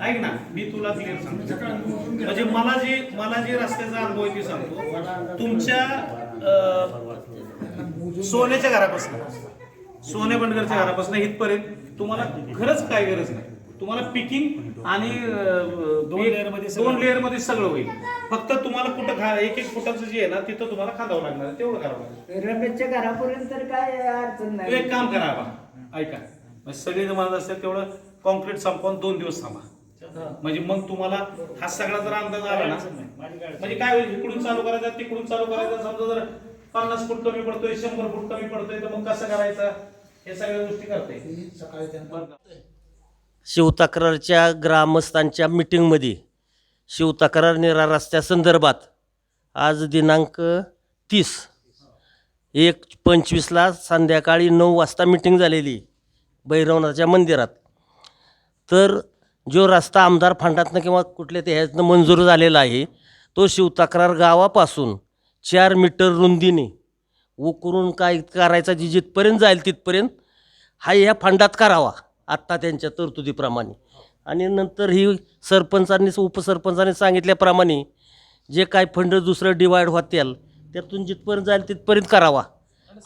ऐक ना. मी तुला क्लिअर सांगतो. म्हणजे मला जे मला जे रस्त्याचा अनुभव आहे ते सांगतो. तुमच्या सोन्याच्या घरापासून. सोने बंडगरच्या घरापासून इथपर्यंत तुम्हाला खरंच काय गरज नाही. तुम्हाला पिकिंग आणि दोन लेअरमध्ये दोन लेअरमध्ये सगळं होईल. फक्त तुम्हाला कुठं खा एक एक फुटाचं जे आहे ना तिथं तुम्हाला खांदावं लागणार तेवढं करावं लागेल रमेशच्या घरापर्यंत तर काय अडचण नाही. एक काम करा बा. ऐका. म्हणजे सगळे जर म्हणत असतील तेवढं कॉन्क्रीट संपवून दोन दिवस थांबा. म्हणजे मग तुम्हाला हा सगळा जर अंदाज आला ना म्हणजे काय होईल इकडून चालू करायचं तिकडून चालू करायचं समजा जर पन्नास फूट कमी पडतोय शंभर फूट कमी पडतोय तर मग कसं करायचं? हे सगळ्या गोष्टी करते. शिवतक्रारच्या ग्रामस्थांच्या मिटिंगमध्ये शिवतक्रार निरा रस्त्यासंदर्भात आज दिनांक तीस एक पंचवीसला संध्याकाळी नऊ वाजता मिटिंग झालेली भैरवनाथच्या मंदिरात. तर जो रस्ता आमदार फंडातनं किंवा कुठल्या ते ह्यातनं मंजूर झालेला आहे तो शिवतक्रार गावापासून चार मीटर रुंदीने उकरून काय करायचा जी जिथपर्यंत जाईल तिथपर्यंत हा ह्या फंडात करावा आत्ता त्यांच्या तरतुदीप्रमाणे. आणि नंतर ही सरपंचांनी उपसरपंचांनी सांगितल्याप्रमाणे जे काय फंड दुसरं डिवाईड होतील त्यातून जिथपर्यंत जाईल तिथपर्यंत करावा.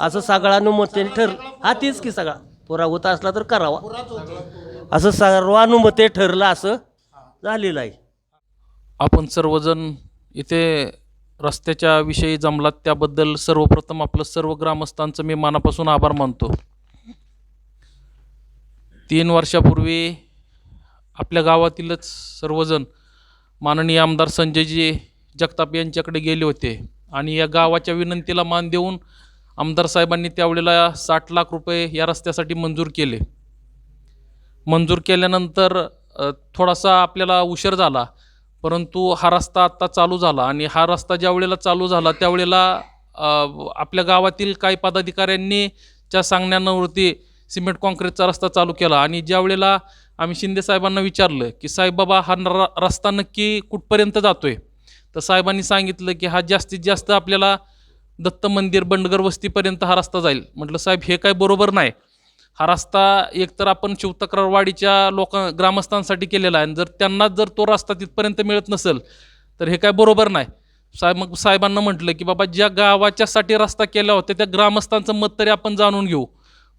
असं सगळ्यानुमते ठर हा तेच की सगळा. पुरा होता असला तर करावा. असं सर्वानुमते ठरलं असं झालेलं आहे. आपण सर्वजण इथे रस्त्याच्या विषयी जमलात त्याबद्दल सर्वप्रथम आपलं सर्व ग्रामस्थांचं मी मनापासून आभार मानतो. तीन वर्षापूर्वी आपल्या गावातीलच सर्वजण माननीय आमदार संजयजी जगताप यांच्याकडे गेले होते आणि या गावाच्या विनंतीला मान देऊन आमदार साहेबांनी त्यावेळेला साठ लाख रुपये या रस्त्यासाठी मंजूर केले. मंजूर केल्यानंतर थोडासा आपल्याला उशीर झाला. परंतु हा रस्ता आत्ता चालू झाला आणि हा रस्ता ज्या वेळेला चालू झाला त्यावेळेला आपल्या गावातील काही पदाधिकाऱ्यांनी च्या सांगण्यावरती सिमेंट काँक्रीटचा रस्ता चालू केला. आणि ज्या वेळेला आम्ही शिंदे साहेबांना विचारलं की साहेब बाबा हा न- रस्ता नक्की कुठपर्यंत जातोय? तर साहेबांनी सांगितलं की हा जास्तीत जास्त आपल्याला दत्त मंदिर बंडगर वस्तीपर्यंत हा रस्ता जाईल. म्हटलं साहेब हे काय बरोबर नाही. हा रस्ता एकतर आपण शिवतक्रारवाडीच्या लोक ग्रामस्थांसाठी केलेला आहे. आणि जर त्यांना जर तो रस्ता तिथपर्यंत मिळत नसेल तर हे काय बरोबर नाही. साहेब मग साहेबांना म्हटलं की बाबा ज्या गावाच्यासाठी रस्ता केला होता त्या ग्रामस्थांचं मत तरी आपण जाणून घेऊ.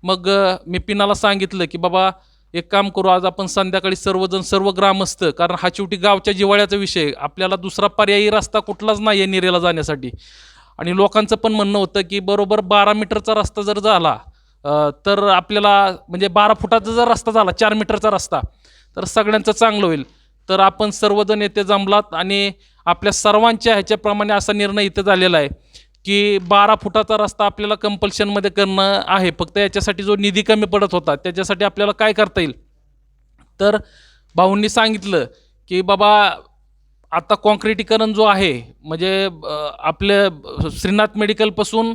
मग मी पिनाला सांगितलं की बाबा एक काम करू आज आपण संध्याकाळी सर्वजण सर्व ग्रामस्थ कारण हा शेवटी गावच्या जिवाळ्याचा विषय आपल्याला दुसरा पर्यायी रस्ता कुठलाच नाही आहे निरेला जाण्यासाठी. आणि लोकांचं पण म्हणणं होतं की बरोबर बारा मीटरचा रस्ता जर झाला तर आपल्याला म्हणजे बारा फुटाचा जर रस्ता झाला चार मीटरचा रस्ता तर सगळ्यांचं चांगलं होईल. तर आपण सर्वजण येथे जमलात आणि आपल्या सर्वांच्या ह्याच्याप्रमाणे असा निर्णय इथे झालेला आहे की बारा फुटाचा रस्ता आपल्याला कंपल्शनमध्ये करणं आहे. फक्त याच्यासाठी जो निधी कमी पडत होता त्याच्यासाठी आपल्याला काय करता येईल? तर भाऊंनी सांगितलं की बाबा आता कॉन्क्रिटीकरण जो आहे म्हणजे आपलं श्रीनाथ मेडिकलपासून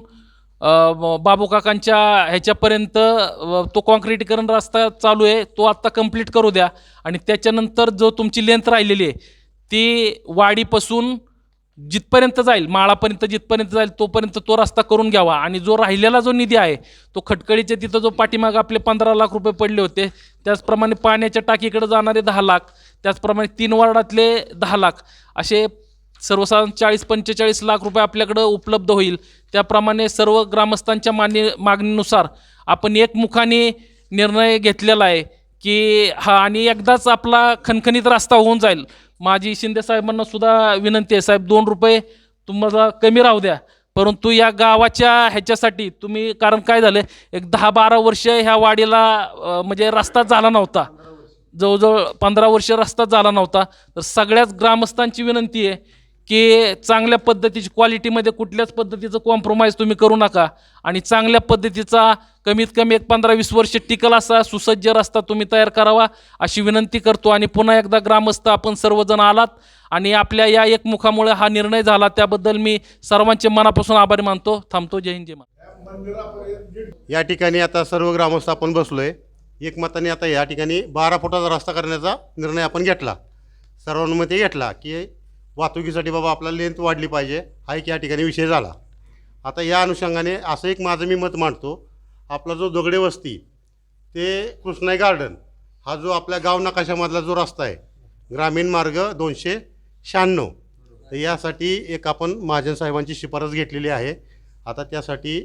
बाबू काकांच्या ह्याच्यापर्यंत तो काँक्रीटीकरण रस्ता चालू आहे तो आत्ता कंप्लीट करू द्या. आणि त्याच्यानंतर जो तुमची लेंथ राहिलेली आहे ती वाडीपासून जिथपर्यंत जाईल माळापर्यंत जिथपर्यंत जाईल तोपर्यंत तो रस्ता करून घ्यावा. आणि जो राहिलेला जो निधी आहे तो खटकळीच्या तिथं जो पाठीमाग आपले पंधरा लाख रुपये पडले होते त्याचप्रमाणे पाण्याच्या टाकीकडे जाणारे दहा लाख त्याचप्रमाणे तीन वार्डातले दहा लाख असे सर्वसाधारण चाळीस पंचेचाळीस लाख रुपये आपल्याकडं उपलब्ध होईल. त्याप्रमाणे सर्व ग्रामस्थांच्या मान्य मागणीनुसार आपण एकमुखाने निर्णय घेतलेला आहे की हा आणि एकदाच आपला खणखणीत रस्ता होऊन जाईल. माझी शिंदे साहेबांना सुद्धा विनंती आहे साहेब दोन रुपये तुम्हाला कमी राहू द्या. परंतु या गावाच्या ह्याच्यासाठी तुम्ही कारण काय झालं एक दहा बारा वर्ष ह्या वाडीला म्हणजे रस्ता झाला नव्हता. जवळजवळ पंधरा वर्ष रस्ता झाला नव्हता. तर सगळ्याच ग्रामस्थांची विनंती आहे की चांगल्या पद्धतीची क्वालिटीमध्ये कुठल्याच पद्धतीचं कॉम्प्रोमाइज तुम्ही करू नका. आणि चांगल्या पद्धतीचा कमीत कमी एक पंधरा वीस वर्ष टिकल असा सुसज्ज रस्ता तुम्ही तयार करावा अशी विनंती करतो. आणि पुन्हा एकदा ग्रामस्थ आपण सर्वजण आलात आणि आपल्या या एकमुखामुळे हा निर्णय झाला त्याबद्दल मी सर्वांचे मनापासून आभारी मानतो. थांबतो. जय हिंद जय महाराष्ट्र. या ठिकाणी आता सर्व ग्रामस्थ आपण बसलो आहे एकमताने आता या ठिकाणी बारा फुटाचा रस्ता करण्याचा निर्णय आपण घेतला. सर्वांमध्ये घेतला की वाहतुकीसाठी बाबा आपला लेंथ वाढली पाहिजे. हा एक या ठिकाणी विषय झाला. आता या अनुषंगाने असं एक माझं मी मत मांडतो. आपला जो दगडे वस्ती ते कृष्णाई गार्डन हा जो आपल्या गाव नकाशामधला जो रस्ता आहे ग्रामीण मार्ग दोनशे शहाण्णव. तर यासाठी एक आपण महाजन साहेबांची शिफारस घेतलेली आहे. आता त्यासाठी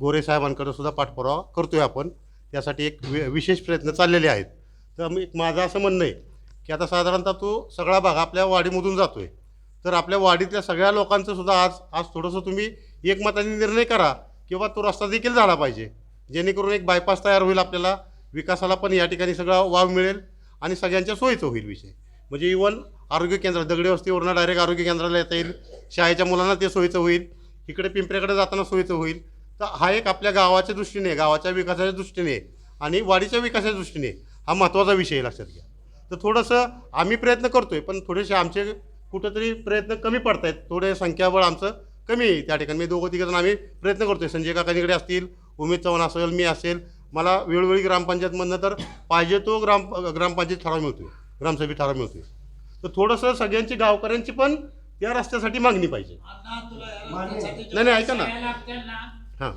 गोरे साहेबांकडे सुद्धा पाठपुरावा आहे आपण. त्यासाठी एक वि विशेष प्रयत्न चाललेले आहेत. तर मी माझं असं म्हणणं आहे की आता साधारणतः तो सगळा भाग आपल्या वाडीमधून जातो आहे तर आपल्या वाडीतल्या सगळ्या लोकांचं सुद्धा आज आज थोडंसं तुम्ही एकमताने निर्णय करा किंवा तो रस्ता देखील झाला पाहिजे. जेणेकरून एक बायपास तयार होईल आपल्याला विकासाला पण या ठिकाणी सगळा वाव मिळेल आणि सगळ्यांच्या सोयीचं होईल विषय. म्हणजे इवन आरोग्य केंद्र दगडी वस्तीवरून डायरेक्ट आरोग्य केंद्राला येता येईल शाळेच्या मुलांना ते सोयीचं होईल इकडे पिंपऱ्याकडे जाताना सोयीचं होईल. तर हा एक आपल्या गावाच्या दृष्टीने गावाच्या विकासाच्या दृष्टीने आणि वाडीच्या विकासाच्या दृष्टीने हा महत्त्वाचा विषय लक्षात घ्या. तर थोडंसं आम्ही प्रयत्न करतोय पण थोडेसे आमचे कुठंतरी प्रयत्न कमी पडत आहेत थोडे संख्याबळ आमचं कमी आहे त्या ठिकाणी. मी दोघं तिघं जण आम्ही प्रयत्न करतोय. संजय काकांकडे असतील उमेद चव्हाण असेल मी असेल. मला वेळोवेळी ग्रामपंचायतमधनं तर पाहिजे तो ग्राम ग्रामपंचायत ठराव मिळतोय. ग्रामसभेत ठराव मिळतोय. तर थोडंसं सगळ्यांची गावकऱ्यांची पण त्या रस्त्यासाठी मागणी पाहिजे. नाही नाही ऐका ना. हां.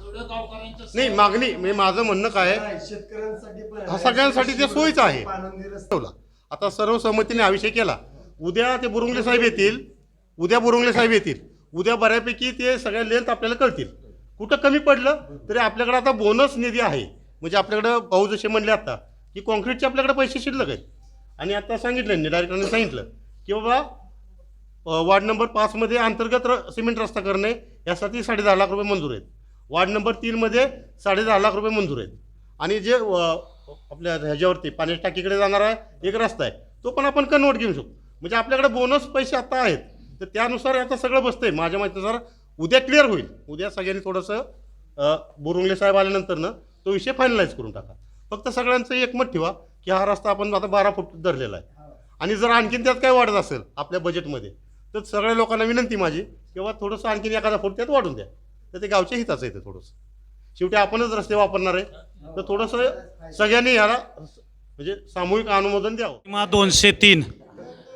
नाही मागणी म्हणजे माझं म्हणणं काय आहे? शेतकऱ्यांसाठी हा सगळ्यांसाठी ते सोयीचं आहे. ठेवला. आता सर्वसंमतीने हा विषय केला. उद्या ते बुरुंगले साहेब येतील. उद्या बुरुंगले साहेब येतील. उद्या बऱ्यापैकी ते सगळ्या लेंथ आपल्याला कळतील. कुठं कमी पडलं तरी आपल्याकडे आता बोनस निधी आहे. म्हणजे आपल्याकडं भाऊ जसे म्हणले आता की कॉन्क्रीटचे आपल्याकडे पैसे शिल्लक आहेत. आणि आता सांगितलं डायरेक्टरने सांगितलं की बाबा वार्ड नंबर पाचमध्ये अंतर्गत र सिमेंट रस्ता करणे यासाठी साडे दहा लाख रुपये मंजूर आहेत. वार्ड नंबर तीनमध्ये साडे दहा लाख रुपये मंजूर आहेत. आणि जे हो, आपल्या ह्याच्यावरती पाण्याच्या टाकीकडे जाणारा एक रस्ता आहे. तो पण आपण कन्वर्ट घेऊ शकतो. म्हणजे आपल्याकडे बोनस पैसे आता आहेत. तर त्यानुसार आता सगळं बसतंय. माझ्या माहितीनुसार उद्या क्लिअर होईल. उद्या सगळ्यांनी थोडंसं बोरुंगले साहेब आल्यानंतर ना तो विषय फायनलाईज करून टाका. फक्त सगळ्यांचं एकमत ठेवा की हा रस्ता आपण आता बारा फूट धरलेला आहे. आणि जर आणखीन त्यात काय वाढत असेल आपल्या बजेटमध्ये तर सगळ्या लोकांना विनंती माझी किंवा थोडंसं आणखीन एखादा फूट त्यात वाढून द्या. तर ते गावच्या हिताचं येतं थोडंसं. शेवटी आपणच रस्ते वापरणार आहे. तर थोडंसं सगळ्यांनी याला म्हणजे सामूहिक अनुमोदन द्यावं. किंवा दोनशे तीन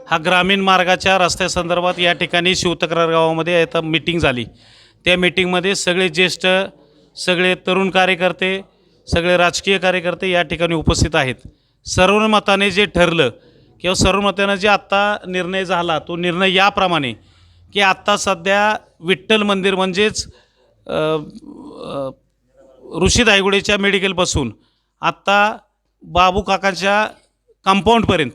हा ग्रामीण मार्गाच्या रस्त्यासंदर्भात या ठिकाणी शिवतक्रार गावामध्ये आता मिटिंग झाली. त्या मिटिंगमध्ये सगळे ज्येष्ठ सगळे तरुण कार्यकर्ते सगळे राजकीय कार्यकर्ते या ठिकाणी उपस्थित आहेत. सर्वमताने जे ठरलं किंवा सर्वमताने जे आत्ता निर्णय झाला तो निर्णय याप्रमाणे की आत्ता सध्या विठ्ठल मंदिर म्हणजेच ऋषी दायगुडेच्या मेडिकलपासून आत्ता बाबू काकांच्या कंपाऊंडपर्यंत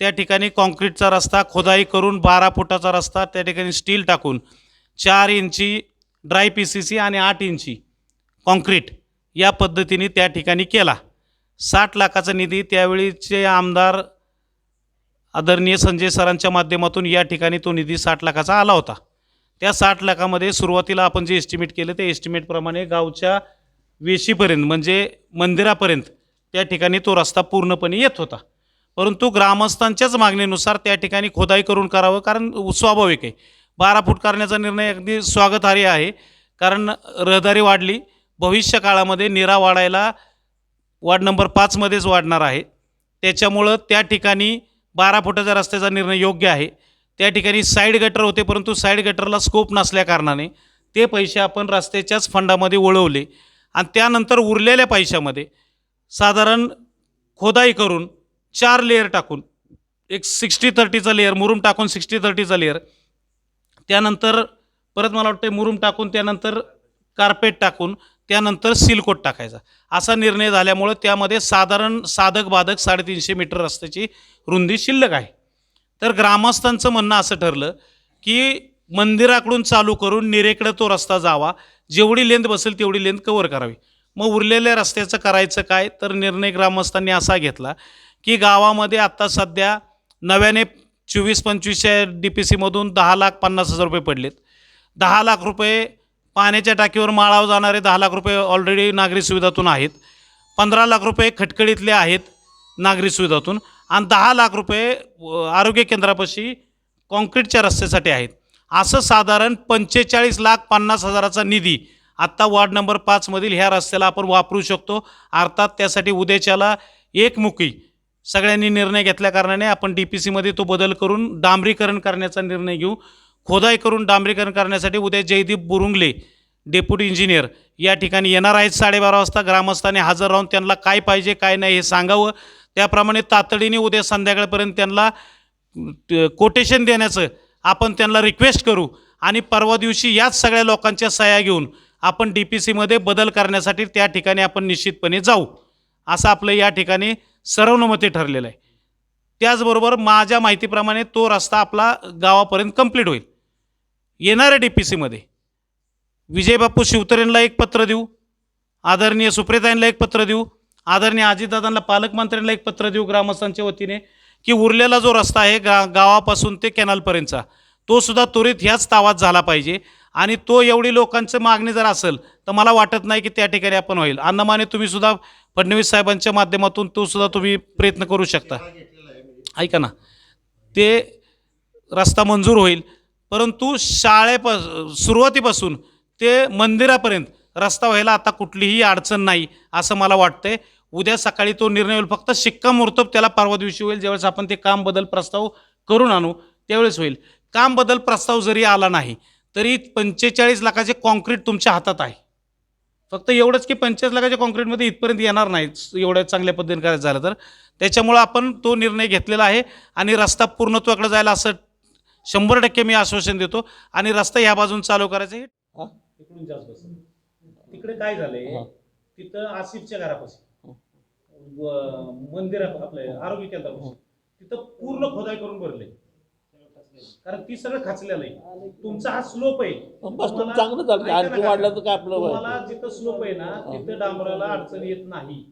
त्या ठिकाणी काँक्रीटचा रस्ता खोदाई करून बारा फुटाचा रस्ता त्या ठिकाणी स्टील टाकून चार इंची ड्राय पी सी सी आणि आठ इंची काँक्रीट या पद्धतीने त्या ठिकाणी केला. साठ लाखाचा निधी त्यावेळीचे आमदार आदरणीय संजय सरांच्या माध्यमातून या ठिकाणी तो निधी साठ लाखाचा आला होता. त्या साठ लाखामध्ये सुरुवातीला आपण जे एस्टिमेट केलं ते एस्टिमेटप्रमाणे गावच्या वेशीपर्यंत म्हणजे मंदिरापर्यंत त्या ठिकाणी तो रस्ता पूर्णपणे येत होता. परंतु ग्रामस्थांच्याच मागणीनुसार त्या ठिकाणी खोदाई करून करावं कारण स्वाभाविक आहे. बारा फूट करण्याचा निर्णय अगदी स्वागतार्ह आहे. कारण रहदारी वाढली. भविष्य काळामध्ये निरा वाढायला वार्ड नंबर पाचमध्येच वाढणार आहे. त्याच्यामुळं त्या ठिकाणी बारा फुटाच्या रस्त्याचा निर्णय योग्य आहे. त्या ठिकाणी साईड गटर होते परंतु साईड गटरला स्कोप नसल्याकारणाने ते पैसे आपण रस्त्याच्याच फंडामध्ये वळवले. आणि त्यानंतर उरलेल्या पैशामध्ये साधारण खोदाई करून चार लेअर टाकून एक सिक्स्टी थर्टीचा लेअर मुरुम टाकून सिक्स्टी थर्टीचा लेअर त्यानंतर परत मला वाटतं मुरुम टाकून त्यानंतर कार्पेट टाकून त्यानंतर सिलकोट टाकायचा. असा निर्णय झाल्यामुळं त्यामध्ये साधारण साधक बाधक साडेतीनशे मीटर रस्त्याची रुंदी शिल्लक आहे. तर ग्रामस्थांचं म्हणणं असं ठरलं की मंदिराकडून चालू करून निरेकडं तो रस्ता जावा. जेवढी लेंथ बसेल तेवढी लेंथ कवर करावी. मग उरलेल्या रस्त्याचं करायचं काय? तर निर्णय ग्रामस्थांनी असा घेतला की गावामध्ये आत्ता सध्या नव्याने चोवीस पंचवीसच्या डी पी सीमधून दहा लाख पन्नास हजार रुपये पडलेत. दहा लाख रुपये पाण्याच्या टाकीवर माळावर जाणारे दहा लाख रुपये ऑलरेडी नागरी सुविधातून आहेत. पंधरा लाख रुपये खटखडीतले आहेत नागरी सुविधातून. आणि दहा लाख रुपये आरोग्य केंद्रापाशी कॉन्क्रीटच्या रस्त्यासाठी आहेत. असं साधारण पंचेचाळीस लाख पन्नास हजाराचा निधी आत्ता वार्ड नंबर पाचमधील ह्या रस्त्याला आपण वापरू शकतो. अर्थात त्यासाठी उद्याच्याला एकमुखी सगळ्यांनी निर्णय घेतल्या कारणाने आपण डी पी सीमध्ये तो बदल करून डांबरीकरण करण्याचा निर्णय घेऊ. खोदाई करून डांबरीकरण करण्यासाठी उद्या जयदीप बुरुंगले डेप्युटी इंजिनियर या ठिकाणी येणार आहेत. साडेबारा वाजता ग्रामस्थांनी हजर राहून त्यांना काय पाहिजे काय नाही हे सांगावं. त्याप्रमाणे तातडीने उद्या संध्याकाळपर्यंत त्यांना कोटेशन देण्याचं आपण त्यांना रिक्वेस्ट करू आणि परवा दिवशी याच सगळ्या लोकांच्या सह्या घेऊन आपण डी पी सीमध्ये बदल करण्यासाठी त्या ठिकाणी आपण निश्चितपणे जाऊ. असं आपलं या ठिकाणी सर्वनुमते ठरलेलं आहे. त्याचबरोबर माझ्या माहितीप्रमाणे तो रस्ता आपला गावापर्यंत कंप्लीट होईल. येणाऱ्या डी पी सीमध्ये विजयबापू शिवतरेंना एक पत्र देऊ. आदरणीय सुप्रियताईंना एक पत्र देऊ. आदरणीय अजितदादांना पालकमंत्र्यांना एक पत्र देऊ ग्रामस्थांच्या वतीने. की उरलेला जो रस्ता आहे गा गावापासून ते कॅनलपर्यंतचा तो सुद्धा त्वरित ह्याच तावात झाला पाहिजे. आणि तो एवढी लोकांचं मागणी जर असेल तर मला वाटत नाही की त्या ठिकाणी आपण होईल. अन्नमाने तुम्ही सुद्धा फडणवीस साहेबांच्या माध्यमातून तो सुद्धा तुम्ही प्रयत्न करू शकता. ऐका ना ते रस्ता मंजूर होईल परंतु शाळेप सुरुवातीपासून ते मंदिरापर्यंत रस्ता व्हायला आता कुठलीही अडचण नाही असं मला वाटतंय. उद्या सकाळी तो निर्णय होईल. फक्त शिक्कामोर्तब त्याला परवा दिवशी होईल. ज्यावेळेस आपण ते काम बदल प्रस्ताव करून आणू त्यावेळेस होईल. काम बदल प्रस्ताव जरी आला नाही तरी पंचेचाळीस लाखाचे कॉन्क्रीट तुमच्या हातात आहे. फक्त एवढंच की पंचेचाळीस लाखाच्या कॉन्क्रीटमध्ये इथपर्यंत येणार नाही. एवढ्या चांगल्या पद्धतीने करायचं झालं तर. त्याच्यामुळं आपण तो निर्णय घेतलेला आहे आणि रस्ता पूर्णत्वाकडे जायला असं शंभर टक्के मी आश्वासन देतो. आणि रस्ता ह्या बाजून चालू करायचं हे? तिकडे काय झालंय? तिथं आसिफच्या घरापाशी. मंदिर आपलं आरोग्य केंद्रापाशी तिथं पूर्ण खोदाई करून भरले. कारण ती सगळं खाचलेलं आहे. तुमचा हा स्लोप आहे. चांगलं ना आणखी. वाढलं तर काय आपलं तुम्हाला जिथं स्लोप आहे ना तिथं डांबराला अडचण येत नाही.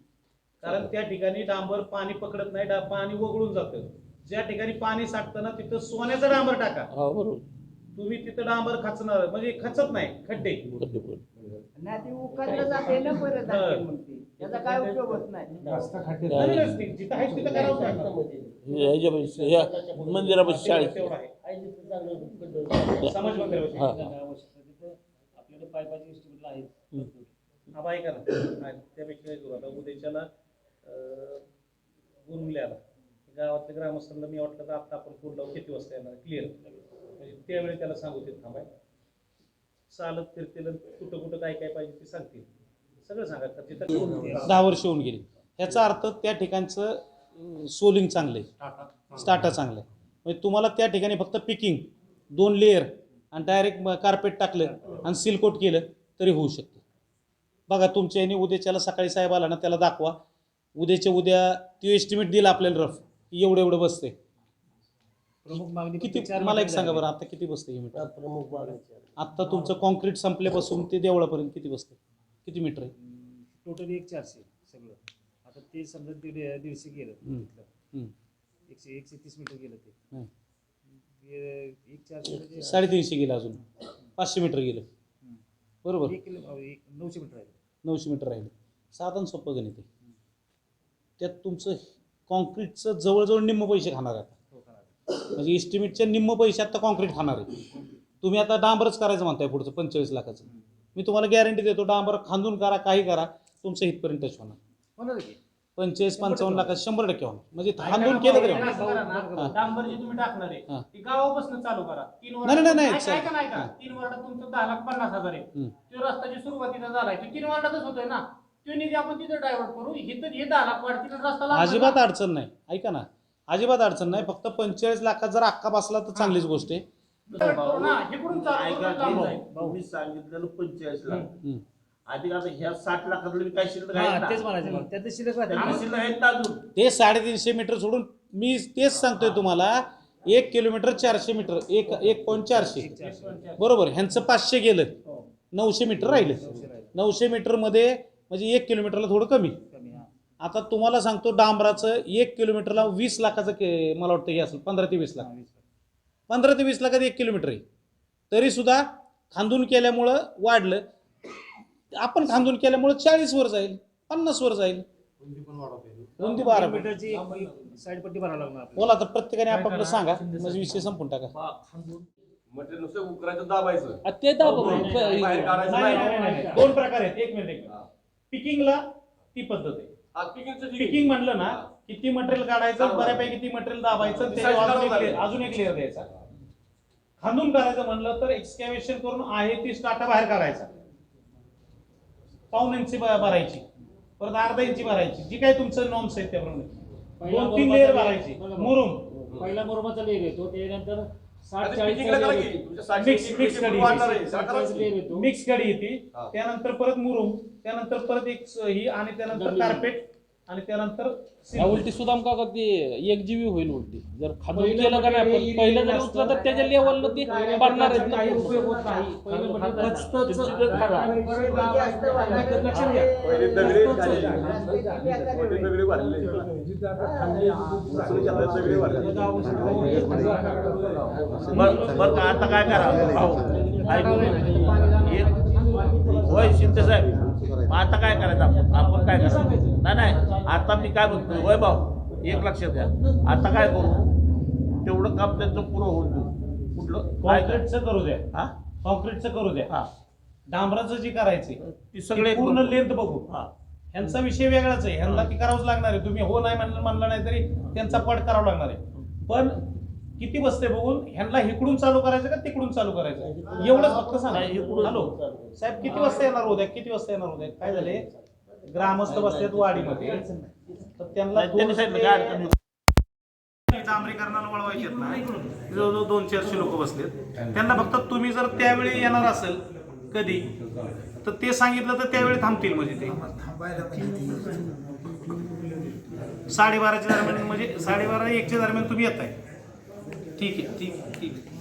कारण त्या ठिकाणी डांबर पाणी पकडत नाही डा- पाणी वगळून जातं. ज्या ठिकाणी पाणी साठतं ना तिथं सोन्याचं डांबर टाका. हो बरोबर. तुम्ही तिथं डांबर खचणार म्हणजे खचत नाही खड्डे. बरोबर. हा. त्याचा काय उपयोग होत नाही. नाही, नाही, ति- जिथं आहे तिथं करावं लागणार. हे- ह्याच्यापाशी- ह्या मंदिरापाशी शाळेत. तेवढं आहे. समाज मंदिरापाशी. हा. आपल्याकडे पायपाची इस्टिमेटला आहेत. बाई करा. त्यापेक्षा काय करू. आता उद्याच्याला अं, बोलवले आला गावातल्या ग्रामस्थांना मी वाटलं तर आता आपण फोन लावू किती वाजता येणार? क्लिअर म्हणजे त्यावेळी त्याला सांगू ते थांबाय. चालत फिरतील आणि कुठं कुठं काय काय पाहिजे ते सांगतील. सगळं सांगा दहा वर्ष होऊन गेली. ह्याचा अर्थ त्या ठिकाणचं सोलिंग चांगलं आहे स्टार्टर चांगलं आहे म्हणजे तुम्हाला त्या ठिकाणी फक्त पिकिंग दोन लेअर आणि डायरेक्ट कार्पेट टाकलं आणि सिलकोट केलं तरी होऊ शकतं. बघा तुमच्या याने उद्याच्याला सकाळी साहेब आला ना त्याला दाखवा. उद्याच्या उद्या तो एस्टिमेट दिला आपल्याला रफ एवढं एवढं बसते प्रमुख मागणी किती मला एक सांगा. बरं आता किती बसते हे मीटर आत्ता तुमचं कॉन्क्रीट संपल्यापासून ते देवळापर्यंत किती बसते किती मीटर आहे? टोटल एक चारशे सगळं. आता ते समजा दीड दीडशे गेलं हम्म. तिथलं. हम्म. एकशे एकशे तीस मीटर गेलं ते. हम्म. ते एक चारशे म्हणजे साडेतीनशे गेलं अजून. पाचशे मीटर गेलं. बरोबर. एक किलो अहो, एक नऊशे मीटर आहे नऊशे मीटर राहिले. साधन सोपं गणित आहे. त्यात तुमचं कॉन्क्रीटचं जवळजवळ निम्म पैसे खाणार आहे आता. हो का म्हणजे इस्टिमेटचे निम्म पैसे आता कॉन्क्रीट खाणार आहे. तुम्ही आता डांबरच करायचं म्हणताय पुढचं पंचेचाळीस लाखाचं. मी तुम्हाला गॅरंटी देतो डांबर खांदून करा काही करा तुमचं इथपर्यंत टच होणार होणार की पंचेचाळीस पंचावन्न लाखाचं शंभर टक्के होणार म्हणजे खांदून केलं तरी होणार. डांबर जे तुम्ही टाकणार हा. आहे ती गावापासून चालू करा तीन नाही, नाही, नाही, ऐका- सर. ऐका नाही का हा. तीन वर्षात तुमचं दहा लाख पन्नास हजार आहे हम्म. तो रस्ता जी सुरुवातीला झालाय तो तीन वर्षातच होतोय ना तो निधी आपण तिथे डायव्हर्ट करू हे तर हे दहा लाख वाढतील आणि रस्ता लागणार अजिबात ना. अडचण नाही ऐका ना अजिबात अडचण नाही फक्त पंचेचाळीस लाखात जर अक्का बसला तर चांगलीच गोष्ट आहे Divert करू ना इकडून चालू करून लांब जाईल. मी सांगितलेलं पंचेचाळीस लाख हम्म. आधी आता ह्या साठ लाखातलं मी काय शिल्लक आहे हा ना? तेच म्हणायचं मग त्यातलं शिल्लक राहते. त्यातलं शिल्लक आहेत ना अजून? ते साडेतीनशे मीटर सोडून मी तेच सांगतोय तुम्हाला एक किलोमीटर चारशे मीटर एक एक पॉईंट चारशे. बरोबर ह्यांचं पाचशे गेलं. नऊशे मीटर राहिलं. नऊशे मीटरमध्ये म्हणजे एक किलोमीटरला थोडं कमी. कमी हा. आता तुम्हाला सांगतो डांबराचं एक किलोमीटरला वीस लाखाचं के मला वाटतं हे असेल पंधरा ते वीस लाख. पंधरा ते वीस लाखात एक किलोमीटर आहे. तरीसुद्धा खांदून केल्यामुळं वाढलं. आपण खांदून केल्यामुळं चाळीस वर जाईल पन्नास वर जाईल. रुंदी बारा. मीटरची साईड पट्टी भरावं लागणार आपल्याला. बोला तर प्रत्येकाने आपापलं सांगा. म्हणजे विषय संपून टाका. म्हणजे नुसतं उकरायचं दाबायचं. आ, ते दाब बाहेर काढायचं नाही दोन प्रकार आहेत. एक मिनिट एक पिकिंगला ती पद्धत आहे. पिकिंग म्हणलं ना की ती मटेरियल काढायचं बऱ्यापैकी ती मटेरियल दाबायचं अजून एक लेअर द्यायचा. खांदून करायचं म्हणलं तर एक्सकॅव्हेशन करून आहे ती स्टार्टा बाहेर काढायचा. पाऊन इंची भरायची. परत अर्धा इंची भरायची. जी काय तुमचं नॉर्म्स आहेत त्याप्रमाणे. दोन तीन लेअर भरायची. मुरुम. पहिला मुरुमाचा लेग येतो त्यानंतर साठ चाळीस मिक्स येते. हा. त्यानंतर परत मुरुम. त्यानंतर परत एक ही आणि त्यानंतर. कार्पेट आणि त्यानंतर या उलटी सुदाम का ते एक जीवी होईल उलटी जर खाजून पहिलं केलं का नाही पहिलं जर. उचलं तर त्याच्या लेवलला ते पडणार आहेत काही ना. उपयोग होत नाही पहिलं. लक्षात घ्या. पहिले दगडी दगडी दगडी. बरं का आता काय करा भाऊ होय शिंदे साहेब मग आता काय करायचं आपण आपण काय करायचं नाही नाही. आता मी काय म्हणतोय होय भाऊ एक लक्षात द्या आता काय करू? तेवढं काम त्यांचं पुरं होऊन देऊ. कुठलं? काय कॉन्क्रीटचं करू द्या. हा? कॉन्क्रीटचं करू द्या. हा. डांबराचं जे करायचंय ती सगळे पूर्ण लेंथ बघू. हा. ह्यांचा विषय वेगळाच आहे. ह्यांना ती करावंच लागणार आहे. तुम्ही हो नाही म्हणलं म्हणलं नाही तरी त्यांचा पट करावा लागणार आहे. पण किती बसते बघून ह्यांना इकडून चालू करायचं का तिकडून चालू करायचं? एवढंच फक्त सांगा. नाही, इकडून. हॅलो? साहेब किती वाजता येणार उद्या किती वाजता येणार उद्या काय झाले? ग्रामस्थ बसलेत वाडीमध्ये. तर त्यांना नाही, त्यांनी दोन सांगितलं काय अडचण नाही. डांबरीकरणाला वळवायचे आहेत ना. जवळजवळ दोन चारशे लोक बसलेत. त्यांना फक्त तुम्ही जर त्यावेळी येणार असेल कधी तर ते सांगितलं तर त्यावेळी थांबतील म्हणजे ते. साडेबाराच्या दरम्यान म्हणजे साडेबारा एकच्या दरम्यान तुम्ही येताय. ठीक आहे ठीक आहे ठीक आहे.